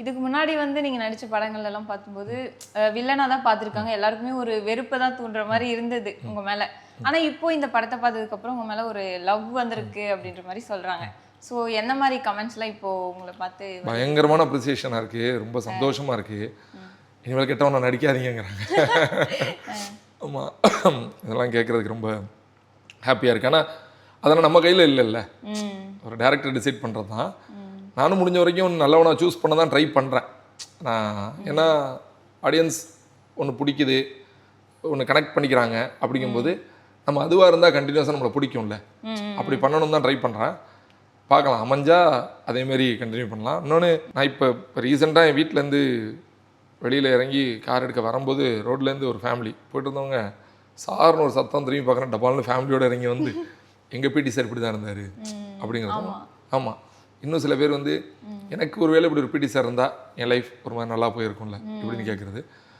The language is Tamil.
இதுக்கு முன்னாடி வந்து நீங்க நடிச்ச படங்கள் எல்லாம் பார்க்கும்போது வில்லனா தான் பார்த்துருக்காங்க. எல்லாருக்குமே ஒரு வெறுப்பை தான் தூண்டுற மாதிரி இருந்தது உங்க மேல. ஆனா இப்போ இந்த படத்தை பார்த்ததுக்கு அப்புறம் உங்க மேல ஒரு லவ் வந்திருக்கு அப்படின்ற மாதிரி சொல்றாங்க. ஸோ என்ன மாதிரி கமெண்ட்ஸ்லாம் இப்போ உங்களை பார்த்து பயங்கரமான அப்ரிசியேஷனாக இருக்குது ரொம்ப சந்தோஷமாக இருக்குது இனிமேல் கெட்டவனை நடிக்காதீங்கிறாங்க ஆமாம் இதெல்லாம் கேட்குறதுக்கு ரொம்ப ஹாப்பியாக இருக்கு. ஆனால் அதெல்லாம் நம்ம கையில் இல்லைல்ல. ஒரு டேரக்டர் டிசைட் பண்ணுறது தான் நானும் முடிஞ்ச வரைக்கும் நல்லவனா சூஸ் பண்ண தான் ட்ரை பண்ணுறேன் நான் ஏன்னா ஆடியன்ஸ் ஒன்று பிடிக்குது ஒன்று கனெக்ட் பண்ணிக்கிறாங்க அப்படிங்கும்போது நம்ம அதுவாக இருந்தால் கண்டினியூஸாக நம்மளை பிடிக்கும்ல. அப்படி பண்ணணும் தான் ட்ரை பண்ணுறேன் பார்க்கலாம் அமைஞ்சா அதேமாரி கண்டினியூ பண்ணலாம். இன்னொன்று நான் இப்போ இப்போ ரீசெண்டாக என் வீட்டிலேருந்து வெளியில் இறங்கி கார் எடுக்க வரும்போது ரோட்லேருந்து ஒரு ஃபேமிலி போயிட்டு இருந்தவங்க சார்னு ஒரு சத்தம் திரும்பி பார்க்குறேன். டபால்னு ஃபேமிலியோட இறங்கி வந்து எங்கள் பிடி சார் இப்படி தான் இருந்தார் அப்படிங்கிறது. ஆமாம் இன்னும் சில பேர் வந்து எனக்கு ஒரு வேளை இப்படி ஒரு பிடி சார் இருந்தால் என் லைஃப் ஒரு மாதிரி நல்லா போயிருக்கும்ல? இப்படின்னு கேட்குறது